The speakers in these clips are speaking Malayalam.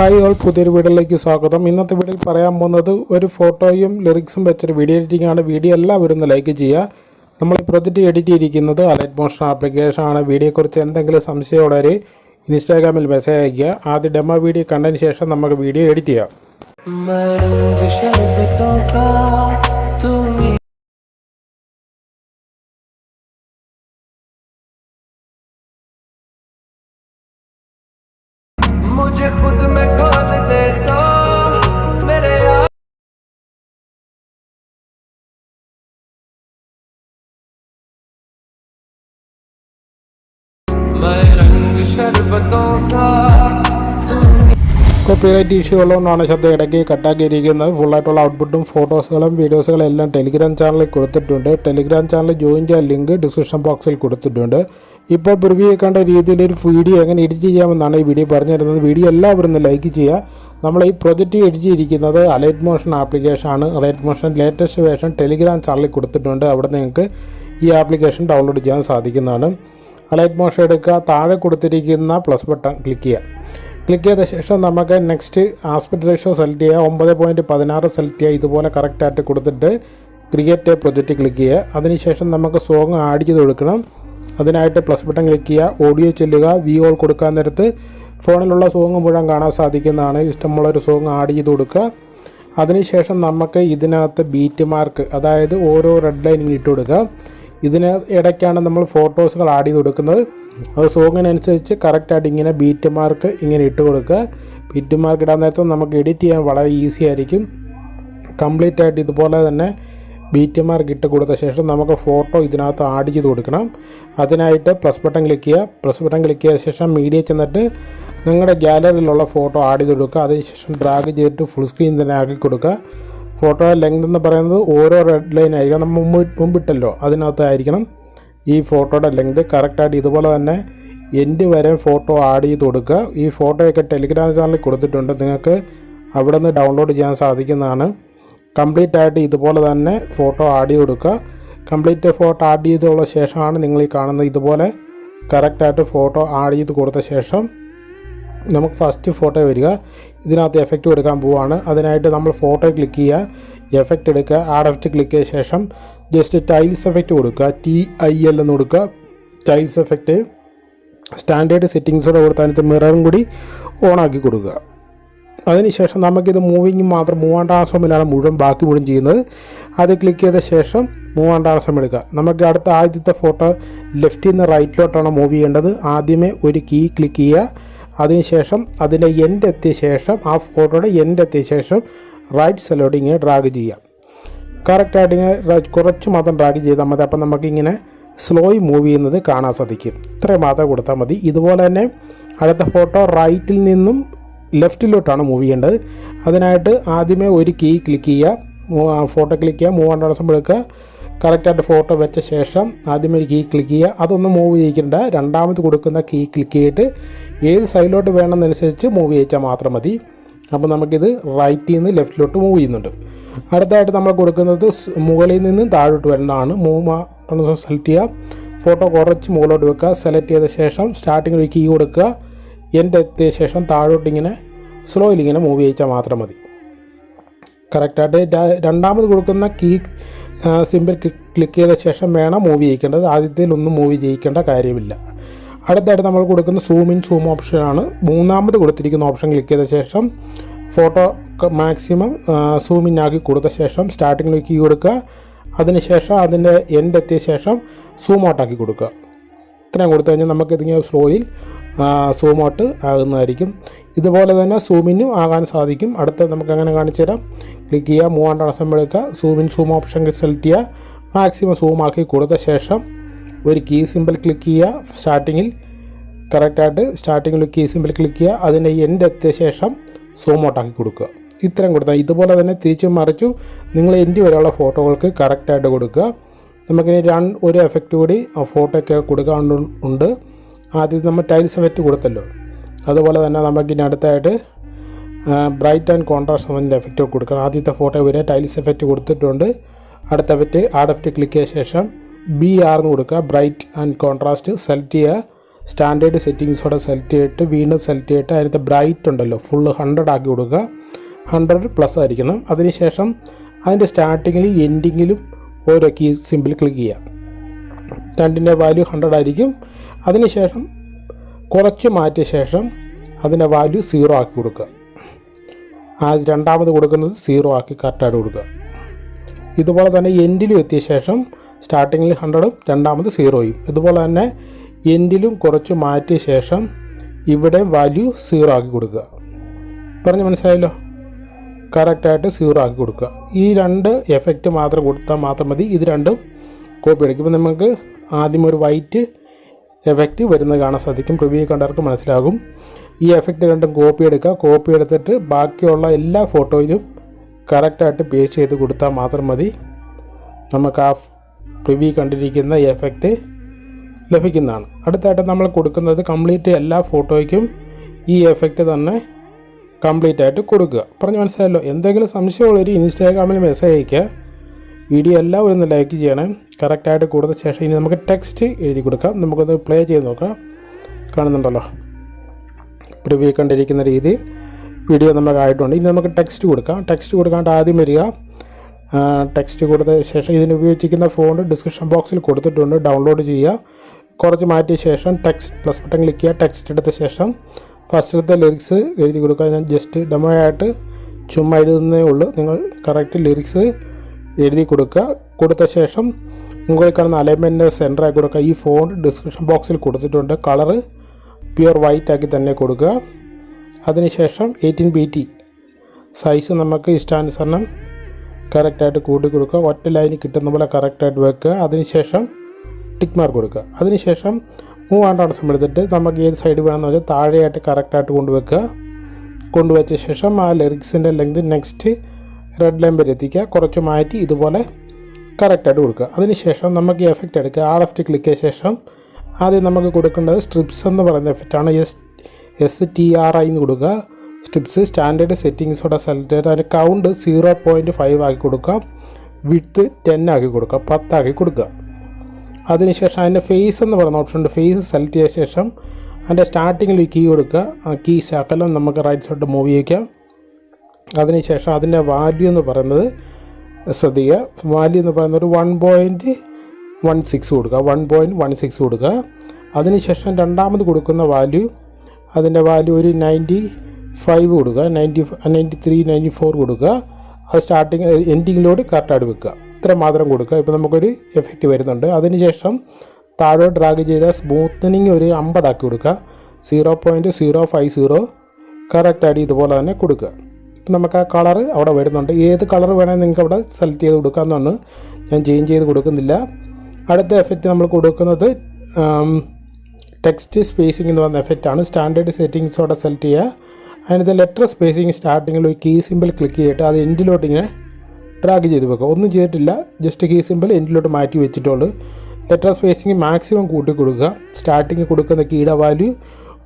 ഹായ് ഓൾ പുതിയൊരു വീഡിയോയിലേക്ക് സ്വാഗതം. ഇന്നത്തെ വീഡിയോയിൽ പറയാൻ പോകുന്നത് ഒരു ഫോട്ടോയും ലിറിക്സും വെച്ചൊരു വീഡിയോ എഡിറ്റിംഗ് ആണ്. വീഡിയോ എല്ലാവരും ഒന്ന് ലൈക്ക് ചെയ്യുക. നമ്മൾ ഈ പ്രൊജക്റ്റ് എഡിറ്റ് ചെയ്തിരിക്കുന്നത് അലൈറ്റ് മോഷൻ ആപ്ലിക്കേഷൻ ആണ്. വീഡിയോയെക്കുറിച്ച് എന്തെങ്കിലും സംശയമുള്ളവർ ഇൻസ്റ്റാഗ്രാമിൽ മെസ്സേജ് അയയ്ക്കുക. ആദ്യം ഡെമോ വീഡിയോ കണ്ടതിന് ശേഷം നമുക്ക് വീഡിയോ എഡിറ്റ് ചെയ്യാം. കോപ്പിറൈറ്റ് ഇഷ്യൂ ഉള്ളതുകൊണ്ടാണ് ശബ്ദം ഇടയ്ക്ക് കട്ടാക്കിയിരിക്കുന്നത്. ഫുള്ളായിട്ടുള്ള ഔട്ട്പുട്ടും ഫോട്ടോസുകളും വീഡിയോസുകളും എല്ലാം ടെലിഗ്രാം ചാനലിൽ കൊടുത്തിട്ടുണ്ട്. ടെലിഗ്രാം ചാനൽ ജോയിൻ ചെയ്യാൻ ലിങ്ക് ഡിസ്ക്രിപ്ഷൻ ബോക്സിൽ കൊടുത്തിട്ടുണ്ട്. ഇപ്പോൾ പ്രിവ്യൂ കണ്ട രീതിയിൽ ഒരു വീഡിയോ എങ്ങനെ എഡിറ്റ് ചെയ്യാമെന്നാണ് ഈ വീഡിയോ പറഞ്ഞു തരുന്നത് വീഡിയോ എല്ലാവരും ലൈക്ക് ചെയ്യുക. നമ്മൾ ഈ പ്രൊജക്റ്റ് എഡിറ്റ് ചെയ്തിരിക്കുന്നത് അലൈറ്റ് മോഷൻ ആപ്ലിക്കേഷൻ ആണ്. Alight motion latest version telegram ചാനലിൽ കൊടുത്തിട്ടുണ്ട്. അവിടെ നിങ്ങൾക്ക് ഈ ആപ്ലിക്കേഷൻ ഡൗൺലോഡ് ചെയ്യാൻ സാധിക്കുന്നതാണ്. അലൈറ്റ് മോഷൻ എടുക്കുക. താഴെ കൊടുത്തിരിക്കുന്ന പ്ലസ് ബട്ടൺ ക്ലിക്ക് ചെയ്യുക. ക്ലിക്ക് ചെയ്ത ശേഷം നമുക്ക് നെക്സ്റ്റ് ആസ്പെക്ട് റേഷ്യോ സെലക്ട് ചെയ്യുക ഒമ്പത് പോയിന്റ് പതിനാറ് സെലക്ട് ചെയ്യുക ഇതുപോലെ കറക്റ്റായിട്ട് കൊടുത്തിട്ട് ക്രിയേറ്റ് പ്രൊജക്റ്റ് ക്ലിക്ക് ചെയ്യുക. അതിനുശേഷം നമുക്ക് സോങ് ആഡ് ചെയ്ത് കൊടുക്കണം. അതിനായിട്ട് പ്ലസ് ബട്ടൺ ക്ലിക്ക് ചെയ്യുക. ഓഡിയോ ചെല്ലുക. വി ഓൾ കൊടുക്കാൻ നേരത്ത് ഫോണിലുള്ള സോങ് മുഴുവൻ കാണാൻ സാധിക്കുന്നതാണ്. ഇഷ്ടമുള്ളൊരു സോങ് ആഡ് ചെയ്ത് കൊടുക്കുക. അതിനുശേഷം നമുക്ക് ഇതിനകത്ത് ബീറ്റ് മാർക്ക് അതായത് ഓരോ റെഡ് ലൈനിങ് ഇട്ട് കൊടുക്കുക. ഇതിന് ഇടയ്ക്കാണ് നമ്മൾ ഫോട്ടോസുകൾ ആഡ് ചെയ്ത് കൊടുക്കുന്നത്. അത് സോങ്ങിനനുസരിച്ച് കറക്റ്റായിട്ട് ഇങ്ങനെ ബീറ്റ് മാർക്ക് ഇങ്ങനെ ഇട്ട് കൊടുക്കുക. ബീറ്റ് മാർക്ക് ഇടാൻ നേരത്തെ നമുക്ക് എഡിറ്റ് ചെയ്യാൻ വളരെ ഈസി ആയിരിക്കും. കംപ്ലീറ്റ് ആയിട്ട് ഇതുപോലെ തന്നെ ബീറ്റ് മാർക്ക് ഇട്ട് കൊടുത്ത ശേഷം നമുക്ക് ഫോട്ടോ ഇതിനകത്ത് ആഡ് ചെയ്ത് കൊടുക്കണം. അതിനായിട്ട് പ്ലസ് ബട്ടൺ ക്ലിക്ക് ചെയ്യുക. പ്ലസ് ബട്ടൺ ക്ലിക്ക് ചെയ്ത ശേഷം മീഡിയ ചെന്നിട്ട് നിങ്ങളുടെ ഗ്യാലറിയിലുള്ള ഫോട്ടോ ആഡ് ചെയ്ത് കൊടുക്കുക. അതിനുശേഷം ഡ്രാഗ് ചെയ്തിട്ട് ഫുൾ സ്ക്രീൻ തന്നെ ആക്കി കൊടുക്കുക. ഫോട്ടോ ലെങ്ത് എന്ന് പറയുന്നത് ഓരോ റെഡ് ലൈൻ ആയിരിക്കണം നമ്മൾ മുമ്പ് മുമ്പിട്ടല്ലോ. അതിനകത്തായിരിക്കണം ഈ ഫോട്ടോയുടെ ലെങ്ത് കറക്റ്റായിട്ട് ഇതുപോലെ തന്നെ എൻഡ് വരെ ഫോട്ടോ ആഡ് ചെയ്ത് കൊടുക്കുക. ഈ ഫോട്ടോയൊക്കെ ടെലിഗ്രാം ചാനലിൽ കൊടുത്തിട്ടുണ്ട്. നിങ്ങൾക്ക് അവിടെ നിന്ന് ഡൗൺലോഡ് ചെയ്യാൻ സാധിക്കുന്നതാണ്. കംപ്ലീറ്റ് ആയിട്ട് ഇതുപോലെ തന്നെ ഫോട്ടോ ആഡ് ചെയ്ത് കൊടുക്കുക. കംപ്ലീറ്റ് ഫോട്ടോ ആഡ് ചെയ്തുള്ള ശേഷമാണ് നിങ്ങൾ ഈ കാണുന്നത്. ഇതുപോലെ കറക്റ്റായിട്ട് ഫോട്ടോ ആഡ് ചെയ്ത് കൊടുത്ത ശേഷം നമുക്ക് ഫസ്റ്റ് ഫോട്ടോ വരിക. ഇതിനകത്ത് എഫക്റ്റ് കൊടുക്കാൻ പോവുകയാണ് അതിനായിട്ട് നമ്മൾ ഫോട്ടോ ക്ലിക്ക് ചെയ്യുക. എഫക്റ്റ് എടുക്കുക. ആഡ് എഫക്റ്റ് ക്ലിക്ക് ചെയ്ത ശേഷം ജസ്റ്റ് ടൈൽസ് എഫക്റ്റ് കൊടുക്കുക. ടി ഐ എൽ എന്ന് കൊടുക്കുക. ടൈൽസ് എഫക്റ്റ് സ്റ്റാൻഡേർഡ് സെറ്റിങ്സോടെ കൊടുത്ത് അതിനകത്ത് മിററും കൂടി ഓൺ ആക്കി കൊടുക്കുക. അതിനുശേഷം നമുക്കിത് മൂവിങ് മാത്രം മൂവാം ട്രാൻസ്ഫോമിലാണ് മുഴുവൻ ബാക്കി മുഴുവൻ ചെയ്യുന്നത് അത് ക്ലിക്ക് ചെയ്ത ശേഷം മൂവാം ട്രാൻസ്ഫോം എടുക്കുക. നമുക്ക് അടുത്ത ആദ്യത്തെ ഫോട്ടോ ലെഫ്റ്റിൽ നിന്ന് റൈറ്റിലോട്ടാണ് മൂവ് ചെയ്യേണ്ടത്. ആദ്യമേ ഒരു കീ ക്ലിക്ക് ചെയ്യുക. അതിനുശേഷം അതിന്റെ എൻഡ് എത്തിയ ശേഷം ആ ഫോട്ടോയുടെ എൻഡ് എത്തിയ ശേഷം റൈറ്റ് സൈഡിലോട്ട് ഇങ്ങനെ ഡ്രാഗ് ചെയ്യാം കറക്റ്റായിട്ട് ഇങ്ങനെ കുറച്ച് മാത്രം ഡ്രാഗ് ചെയ്താൽ മതി. അപ്പം നമുക്കിങ്ങനെ സ്ലോയി മൂവ് ചെയ്യുന്നത് കാണാൻ സാധിക്കും. ഇത്രയും മാത്രം കൊടുത്താൽ മതി. ഇതുപോലെ തന്നെ അടുത്ത ഫോട്ടോ റൈറ്റിൽ നിന്നും ലെഫ്റ്റിലോട്ടാണ് മൂവ് ചെയ്യേണ്ടത്. അതിനായിട്ട് ആദ്യമേ ഒരു കീ ക്ലിക്ക് ചെയ്യുക. ഫോട്ടോ ക്ലിക്ക് ചെയ്യുക. മൂവ് ആൻഡ് ദിവസം എടുക്കുക. കറക്റ്റായിട്ട് ഫോട്ടോ വെച്ച ശേഷം ആദ്യമേ ഒരു കീ ക്ലിക്ക് ചെയ്യുക. അതൊന്നും മൂവ് ചെയ്യിക്കേണ്ട. രണ്ടാമത് കൊടുക്കുന്ന കീ ക്ലിക്ക് ചെയ്തിട്ട് ഏത് സൈഡിലോട്ട് വേണമെന്നനുസരിച്ച് മൂവ് ചെയ്യിച്ചാൽ മാത്രം മതി. അപ്പോൾ നമുക്കിത് റൈറ്റിൽ നിന്ന് ലെഫ്റ്റിലോട്ട് മൂവ് ചെയ്യുന്നുണ്ട്. അടുത്തായിട്ട് നമ്മൾ കൊടുക്കുന്നത് മുകളിൽ നിന്ന് താഴോട്ട് വരേണ്ടതാണ്. മൂവ് സെലക്ട് ചെയ്യുക. ഫോട്ടോ കുറച്ച് മുകളിലോട്ട് വെക്കുക. സെലക്ട് ചെയ്ത ശേഷം സ്റ്റാർട്ടിങ് ഒരു കീ കൊടുക്കുക. എന്റെ എത്തിയ ശേഷം താഴോട്ട് ഇങ്ങനെ സ്ലോയിൽ ഇങ്ങനെ മൂവ് ചെയ്യിച്ചാൽ മാത്രം മതി. കറക്റ്റായിട്ട് രണ്ടാമത് കൊടുക്കുന്ന കീ സിമ്പിൾ ക്ലിക്ക് ചെയ്ത ശേഷം വേണം മൂവ് ചെയ്യിക്കേണ്ടത്. ആദ്യത്തിലൊന്നും മൂവ് ചെയ്യിക്കേണ്ട കാര്യമില്ല. അടുത്തായിട്ട് നമ്മൾ കൊടുക്കുന്ന സൂം ഇൻ സൂം ഓപ്ഷനാണ് മൂന്നാമത് കൊടുത്തിരിക്കുന്ന ഓപ്ഷൻ ക്ലിക്ക് ചെയ്ത ശേഷം ഫോട്ടോ മാക്സിമം സൂം ഇൻ ആക്കി കൊടുത്ത ശേഷം സ്റ്റാർട്ടിങ്ങിൽ കീ കൊടുക്കുക. അതിനുശേഷം അതിന്റെ എൻഡ് എത്തിയ ശേഷം സൂം ഔട്ട് ആക്കി കൊടുക്കുക. ഇത്രയും കൊടുത്തു കഴിഞ്ഞാൽ നമുക്ക് ഇതിങ്ങനെ സ്ലോയിൽ സൂം ഔട്ട് ആകുന്നതായിരിക്കും. ഇതുപോലെ തന്നെ സൂമിനും ആകാൻ സാധിക്കും. അടുത്ത നമുക്ക് അങ്ങനെ കാണിച്ചു തരാം? ക്ലിക്ക് ചെയ്യുക മൂവാണ്ട് അടസം എടുക്കുക. Zoom in zoom option select ചെയ്യുക. മാക്സിമം സൂം ആക്കി കൊടുത്ത ശേഷം ഒരു കീ സിമ്പിൾ ക്ലിക്ക് ചെയ്യുക. സ്റ്റാർട്ടിങ്ങിൽ കറക്റ്റായിട്ട് സ്റ്റാർട്ടിങ്ങിൽ കീ സിമ്പിൾ ക്ലിക്ക് ചെയ്യുക. അതിനെ എൻഡ് എത്തിയ ശേഷം സൂം ഔട്ടാക്കി കൊടുക്കുക. ഇത്രയും കൊടുത്താൽ ഇതുപോലെ തന്നെ തിരിച്ചു മറിച്ചു നിങ്ങൾ എൻഡ് വരെയുള്ള ഫോട്ടോകൾക്ക് കറക്റ്റായിട്ട് കൊടുക്കുക. നമുക്കിനി രണ്ട് ഒരു എഫക്റ്റ് കൂടി ആ ഫോട്ടോയ്ക്ക് കൊടുക്കാനുണ്ട് ആദ്യം നമ്മൾ ടൈൽസ് എഫക്റ്റ് കൊടുത്തല്ലോ. അതുപോലെ തന്നെ നമുക്കിനി അടുത്തായിട്ട് ബ്രൈറ്റ് ആൻഡ് കോൺട്രാസ്റ്റ് എന്നതിന്റെ എഫക്റ്റ് കൊടുക്കുക ആദ്യത്തെ ഫോട്ടോ വരെ ടൈൽസ് എഫക്റ്റ് കൊടുത്തിട്ടുണ്ട്. അടുത്ത എഫക്റ്റ് ആഡ് എഫക്റ്റ് ക്ലിക്ക് ചെയ്ത ശേഷം ബി ആർ എന്ന് കൊടുക്കുക. ബ്രൈറ്റ് ആൻഡ് കോൺട്രാസ്റ്റ് സെലക്ട് ചെയ്യുക. സ്റ്റാൻഡേർഡ് സെറ്റിങ്സോടെ സെലക്ട് ചെയ്തിട്ട് വീണ്ടും സെലക്ട് ചെയ്തിട്ട് അതിനകത്ത് ബ്രൈറ്റ് ഉണ്ടല്ലോ. ഫുള്ള് ഹൺഡ്രഡ് ആക്കി കൊടുക്കുക. ഹൺഡ്രഡ് പ്ലസ് ആയിരിക്കണം. അതിനുശേഷം അതിന്റെ സ്റ്റാർട്ടിങ്ങിലും എൻഡിങ്ങിലും ഓരോ കീ സിമ്പിൾ ക്ലിക്ക് ചെയ്യുക. രണ്ടിന്റെ വാല്യൂ ഹൺഡ്രഡ് ആയിരിക്കും. അതിനുശേഷം കുറച്ച് മാറ്റിയ ശേഷം അതിന്റെ വാല്യൂ സീറോ ആക്കി കൊടുക്കുക. ആ രണ്ടാമത് കൊടുക്കുന്നത് സീറോ ആക്കി കറക്റ്റായിട്ട് കൊടുക്കുക. ഇതുപോലെ തന്നെ എൻഡിലും എത്തിയ ശേഷം സ്റ്റാർട്ടിങ്ങിൽ ഹൺഡ്രഡും രണ്ടാമത് സീറോയും. ഇതുപോലെ തന്നെ എൻഡിലും കുറച്ച് മാറ്റിയ ശേഷം ഇവിടെ വാല്യൂ സീറോ ആക്കി കൊടുക്കുക. പറഞ്ഞ് മനസ്സിലായല്ലോ? കറക്റ്റായിട്ട് സീറോ ആക്കി കൊടുക്കുക. ഈ രണ്ട് എഫക്റ്റ് മാത്രം കൊടുത്താൽ മാത്രം മതി. ഇത് രണ്ടും കോപ്പി എടുക്കും ഇപ്പം നമുക്ക് ആദ്യം ഒരു വൈറ്റ് എഫക്റ്റ് വരുന്നത് കാണാൻ സാധിക്കും. പ്രിവ്യൂ കണ്ടവർക്ക് മനസ്സിലാകും. ഈ എഫക്റ്റ് രണ്ടും കോപ്പി എടുക്കുക. കോപ്പി എടുത്തിട്ട് ബാക്കിയുള്ള എല്ലാ ഫോട്ടോയിലും കറക്റ്റായിട്ട് പേസ്റ്റ് ചെയ്ത് കൊടുത്താൽ മാത്രം മതി. നമുക്ക് ആ പ്രിവ്യൂ കണ്ടിരിക്കുന്ന എഫക്റ്റ് ലഭിക്കുന്നതാണ്. അടുത്തായിട്ട് നമ്മൾ കൊടുക്കുന്നത് കംപ്ലീറ്റ് എല്ലാ ഫോട്ടോയ്ക്കും ഈ എഫക്റ്റ് തന്നെ കംപ്ലീറ്റ് ആയിട്ട് കൊടുക്കുക. പറഞ്ഞ് മനസ്സിലായല്ലോ? എന്തെങ്കിലും സംശയമുള്ളൊരു ഇൻസ്റ്റാഗ്രാമിൽ മെസ്സേജ് അയക്കുക വീഡിയോ എല്ലാം ഒന്ന് ലൈക്ക് ചെയ്യണം. കറക്റ്റായിട്ട് കൊടുത്ത ശേഷം ഇനി നമുക്ക് ടെക്സ്റ്റ് എഴുതി കൊടുക്കാം. നമുക്കത് പ്ലേ ചെയ്ത് നോക്കാം. കാണുന്നുണ്ടല്ലോ? പ്രിവ്യൂ കണ്ടിരിക്കുന്ന രീതി. വീഡിയോ നമുക്ക് ആയിട്ടുണ്ട്. ഇനി നമുക്ക് ടെക്സ്റ്റ് കൊടുക്കാം. ടെക്സ്റ്റ് കൊടുക്കാണ്ട് ആദ്യം വരിക. ടെക്സ്റ്റ് കൊടുത്ത ശേഷം ഇതിന് ഉപയോഗിച്ചിരിക്കുന്ന ഫോൺ ഡിസ്ക്രിപ്ഷൻ ബോക്സിൽ കൊടുത്തിട്ടുണ്ട്. ഡൗൺലോഡ് ചെയ്യുക. കുറച്ച് മാറ്റിയ ശേഷം ടെക്സ്റ്റ് പ്ലസ് ബട്ടൺ ക്ലിക്ക് ചെയ്യുക. ടെക്സ്റ്റ് എടുത്ത ശേഷം ഫസ്റ്റത്തെ ലിറിക്സ് എഴുതി കൊടുക്കുക. ഞാൻ ജസ്റ്റ് ഡെമോ ആയിട്ട് ചുമ്മാ എഴുതുന്നേ ഉള്ളൂ. നിങ്ങൾ കറക്റ്റ് ലിറിക്സ് എഴുതി കൊടുക്കുക. കൊടുത്ത ശേഷം മുകളിൽ കാണുന്ന അലൈൻമെന്റ് സെന്ററായി കൊടുക്കുക. ഈ ഫോൺ ഡിസ്ക്രിപ്ഷൻ ബോക്സിൽ കൊടുത്തിട്ടുണ്ട്. കളറ് പ്യുവർ വൈറ്റ് ആക്കി തന്നെ കൊടുക്കുക. അതിനുശേഷം എയ്റ്റീൻ ബി ടി സൈസ് നമുക്ക് ഇഷ്ടാനുസരണം കറക്റ്റായിട്ട് കൂട്ടി കൊടുക്കുക. ഒറ്റ ലൈനിൽ കിട്ടുന്ന പോലെ കറക്റ്റായിട്ട് വെക്കുക അതിനുശേഷം ടിക്ക് മാർക്ക് കൊടുക്കുക. അതിനുശേഷം മൂവ് ആൻഡ് ഓൺ എടുത്തിട്ട് നമുക്ക് ഏത് സൈഡ് വേണമെന്ന് വെച്ചാൽ താഴെയായിട്ട് കറക്റ്റായിട്ട് കൊണ്ടുവെക്കുക കൊണ്ടുവച്ച ശേഷം ആ ലിറിക്സിന്റെ ലെങ്ത് നെക്സ്റ്റ് റെഡ് ലൈൻ വരെ എത്തിക്കുക. കുറച്ച് മാറ്റി ഇതുപോലെ കറക്റ്റായിട്ട് കൊടുക്കുക. അതിനുശേഷം നമുക്ക് എഫക്റ്റ് എടുക്കുക. ആ ലെഫ്റ്റ് ക്ലിക്ക് ചെയ്ത ശേഷം ആദ്യം നമുക്ക് കൊടുക്കേണ്ടത് സ്ട്രിപ്സ് എന്ന് പറയുന്ന എഫക്റ്റാണ് S S T R I എന്ന് കൊടുക്കുക. സ്ട്രിപ്സ് സ്റ്റാൻഡേർഡ് സെറ്റിങ്സോടെ സെലക്ട് ചെയ്ത് അതിന്റെ കൗണ്ട് സീറോ പോയിന്റ് ഫൈവ് ആക്കി കൊടുക്കുക. വിത്ത് ടെൻ ആക്കി കൊടുക്കുക. പത്താക്കി കൊടുക്കുക. അതിനുശേഷം അതിന്റെ ഫേസ് എന്ന് പറയുന്ന ഓപ്ഷൻ ഉണ്ട്. ഫേസ് സെലക്ട് ചെയ്ത ശേഷം അതിന്റെ സ്റ്റാർട്ടിങ്ങിൽ ഒരു കീ കൊടുക്കുക. ആ കീ ശകലം നമുക്ക് റൈറ്റ് സൈഡ് മൂവ് ചെയ്യിക്കാം. അതിനുശേഷം അതിന്റെ വാല്യൂ എന്ന് പറയുന്നത് ശ്രദ്ധിക്കുക. വാല്യൂ എന്ന് പറയുന്നത് ഒരു വൺ പോയിന്റ് വൺ സിക്സ് കൊടുക്കുക. വൺ പോയിന്റ് വൺ സിക്സ് കൊടുക്കുക. അതിനുശേഷം രണ്ടാമത് കൊടുക്കുന്ന വാല്യൂ അതിന്റെ വാല്യൂ ഒരു നയന്റി ഫൈവ് കൊടുക്കുക ninety ninety three ninety four കൊടുക്കുക. അത് സ്റ്റാർട്ടിങ് എൻഡിങ്ങിലോട് കറക്റ്റായിട്ട് വെക്കുക. ഇത്ര മാത്രം കൊടുക്കുക. ഇപ്പോൾ നമുക്കൊരു എഫക്റ്റ് വരുന്നുണ്ട്. അതിനുശേഷം താഴോട്ട് ഡ്രാഗ് ചെയ്ത സ്മൂത്തനിങ് ഒരു അമ്പതാക്കി കൊടുക്കുക. Zero point zero five zero കറക്റ്റായിട്ട് ഇതുപോലെ തന്നെ കൊടുക്കുക. ഇപ്പം നമുക്ക് ആ കളർ അവിടെ വരുന്നുണ്ട്. ഏത് കളർ വേണമെങ്കിൽ നിങ്ങൾക്ക് അവിടെ സെലക്ട് ചെയ്ത് കൊടുക്കാമെന്നാണ് ഞാൻ ചേഞ്ച് ചെയ്ത് കൊടുക്കുന്നില്ല. അടുത്ത എഫക്റ്റ് നമ്മൾ കൊടുക്കുന്നത് ടെക്സ്റ്റ് സ്പേസിംഗ് എന്ന് പറയുന്ന എഫക്റ്റാണ് സ്റ്റാൻഡേർഡ് സെറ്റിങ്സോടെ സെലക്ട് ചെയ്യുക. അതിനകത്ത് ലെറ്റർ സ്പേസിങ് സ്റ്റാർട്ടിങ്ങിൽ ഒരു കീ സിമ്പിൾ ക്ലിക്ക് ചെയ്തിട്ട് അത് എൻഡിലോട്ട് ഇങ്ങനെ ഡ്രാഗ് ചെയ്ത് വെക്കുക. ഒന്നും ചെയ്തിട്ടില്ല. ജസ്റ്റ് കീ സിമ്പിൾ എൻഡിലോട്ട് മാറ്റി വെച്ചിട്ടുള്ളൂ ലെറ്റർ സ്പേസിങ് മാക്സിമം കൂട്ടി കൊടുക്കുക. സ്റ്റാർട്ടിങ് കൊടുക്കുന്ന കീയുടെ വാല്യൂ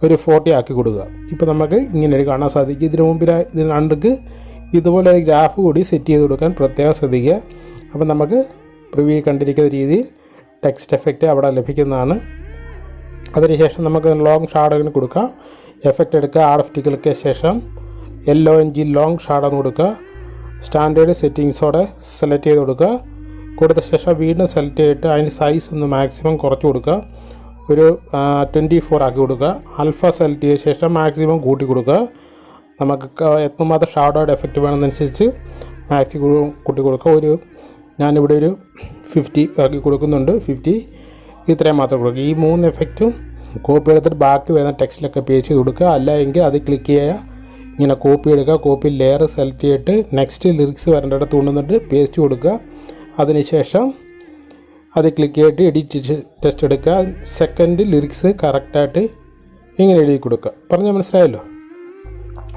ഒരു ഫോർട്ടി ആക്കി കൊടുക്കുക. ഇപ്പോൾ നമുക്ക് ഇങ്ങനെ ഒരു കാണാൻ സാധിക്കും. ഇതിന് മുമ്പിൽ ഇതിന് ഇതുപോലെ ഒരു ഗ്രാഫ് കൂടി സെറ്റ് ചെയ്ത് കൊടുക്കാൻ പ്രത്യേകം ശ്രദ്ധിക്കുക. അപ്പോൾ നമുക്ക് പ്രിവ്യൂ കണ്ടിരിക്കുന്ന രീതിയിൽ ടെക്സ്റ്റ് എഫക്റ്റ് അവിടെ ലഭിക്കുന്നതാണ്. അതിനുശേഷം നമുക്ക് ലോങ് ഷാഡോയിന് കൊടുക്കാം. എഫക്റ്റ് എടുക്കുക. ആർ എഫ് ടി ക്ലിക്ക് ശേഷം yellow N G long shadow കൊടുക്കുക. സ്റ്റാൻഡേർഡ് സെറ്റിങ്സോടെ സെലക്ട് ചെയ്ത് കൊടുക്കുക. കൊടുത്ത ശേഷം വീണ്ടും സെലക്ട് ചെയ്തിട്ട് അതിന് സൈസ് ഒന്ന് മാക്സിമം കുറച്ച് കൊടുക്കുക. ഒരു ട്വന്റി ഫോർ ആക്കി കൊടുക്കുക. ആൽഫ സെലക്ട് ചെയ്ത ശേഷം മാക്സിമം കൂട്ടി കൊടുക്കുക. നമുക്ക് എത്രമാത്രം ഷാഡോയുടെ എഫക്റ്റ് വേണമെന്നനുസരിച്ച് മാക്സിമം കൂട്ടി കൊടുക്കുക. ഒരു ഞാനിവിടെ ഒരു ഫിഫ്റ്റി ആക്കി കൊടുക്കുന്നുണ്ട്. ഫിഫ്റ്റി ഇത്രയും മാത്രം കൊടുക്കുക ഈ മൂന്ന് എഫക്റ്റും കോപ്പി എടുത്തിട്ട് ബാക്കി വരുന്ന ടെക്സ്റ്റിലൊക്കെ പേസ്റ്റ് ചെയ്ത് കൊടുക്കുക. അല്ല എങ്കിൽ അത് ക്ലിക്ക് ചെയ്യുക. ഇങ്ങനെ കോപ്പി എടുക്കുക. കോപ്പി ലെയർ സെലക്ട് ചെയ്തിട്ട് നെക്സ്റ്റ് ലിറിക്സ് വരേണ്ടിടത്ത് കൊണ്ടുവന്നിട്ട് പേസ്റ്റ് കൊടുക്കുക. അതിനുശേഷം അത് ക്ലിക്ക് ചെയ്തിട്ട് എഡിറ്റ് ടെസ്റ്റ് എടുക്കുക. സെക്കൻഡ് ലിറിക്സ് കറക്റ്റായിട്ട് ഇങ്ങനെ എഴുതി കൊടുക്കുക. പറഞ്ഞാൽ മനസ്സിലായല്ലോ?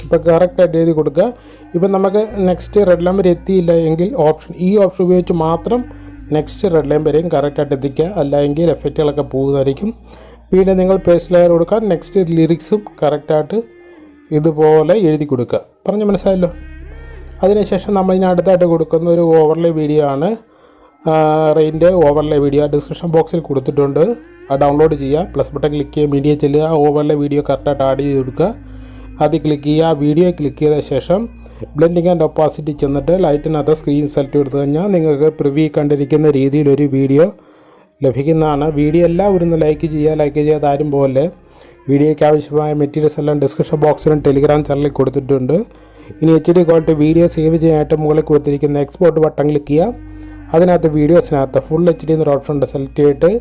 ഇപ്പോൾ കറക്റ്റായിട്ട് എഴുതി കൊടുക്കുക. ഇപ്പം നമുക്ക് നെക്സ്റ്റ് റെഡ് നമ്പർ എത്തിയില്ല എങ്കിൽ ഓപ്ഷൻ ഈ ഓപ്ഷൻ ഉപയോഗിച്ച് മാത്രം നെക്സ്റ്റ് റെഡ് ലൈൻ വരെയും കറക്റ്റായിട്ട് എത്തിക്കുക. അല്ലെങ്കിൽ എഫക്റ്റുകളൊക്കെ പോകുന്നതായിരിക്കും. വീണ്ടും നിങ്ങൾ പേസ്റ്റ് ലെയർ കൊടുക്കുക നെക്സ്റ്റ് ലിറിക്സും കറക്റ്റായിട്ട് ഇതുപോലെ എഴുതി കൊടുക്കുക. പറഞ്ഞ് മനസ്സിലായല്ലോ? അതിനുശേഷം നമ്മൾ ഇനി അടുത്തായിട്ട് കൊടുക്കുന്ന ഒരു ഓവർലേ വീഡിയോ ആണ്. റെയിന്റെ ഓവർലേ വീഡിയോ ഡിസ്ക്രിപ്ഷൻ ബോക്സിൽ കൊടുത്തിട്ടുണ്ട്. ഡൗൺലോഡ് ചെയ്യുക. പ്ലസ് ബട്ടൺ ക്ലിക്ക് ചെയ്യുക. മീഡിയ ചെല്ലുക. ഓവർലേ വീഡിയോ കറക്റ്റായിട്ട് ആഡ് ചെയ്ത് കൊടുക്കുക. അത് ക്ലിക്ക് ചെയ്യുക. വീഡിയോ ക്ലിക്ക് ചെയ്ത ശേഷം ബ്ലെൻഡിങ് ആൻഡ് ഒപ്പാസിറ്റി ചെന്നിട്ട് ലൈറ്റിനകത്ത് സ്ക്രീൻ സെലക്ട് എടുത്തു കഴിഞ്ഞാൽ നിങ്ങൾക്ക് പ്രിവ്യൂ കണ്ടിരിക്കുന്ന രീതിയിലൊരു വീഡിയോ ലഭിക്കുന്നതാണ്. വീഡിയോ എല്ലാവരും ലൈക്ക് ചെയ്യുക ലൈക്ക് ചെയ്യാതെ ആരും പോലെ വീഡിയോയ്ക്ക് ആവശ്യമായ മെറ്റീരിയൽസ് എല്ലാം ഡിസ്ക്രിപ്ഷൻ ബോക്സിലും ടെലിഗ്രാം ചാനലിൽ കൊടുത്തിട്ടുണ്ട്. ഇനി H D quality video save ചെയ്യാനായിട്ട് മുകളിൽ കൊടുത്തിരിക്കുന്ന എക്സ്പോർട്ട് ബട്ടൺ ക്ലിക്ക് ചെയ്യുക അതിനകത്ത് വീഡിയോസിനകത്ത് ഫുൾ എച്ച് ഡി എന്നൊരു ഓപ്ഷൻ ഉണ്ട് സെലക്ട് ചെയ്തിട്ട്.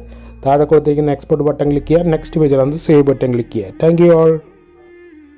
താഴെ കൊടുത്തിരിക്കുന്ന എക്സ്പോർട്ട് ബട്ടൺ ക്ലിക്ക് ചെയ്യുക നെക്സ്റ്റ് പേജിൽ സേവ് ബട്ടൺ ക്ലിക്ക് ചെയ്യുക താങ്ക് യു ഓൾ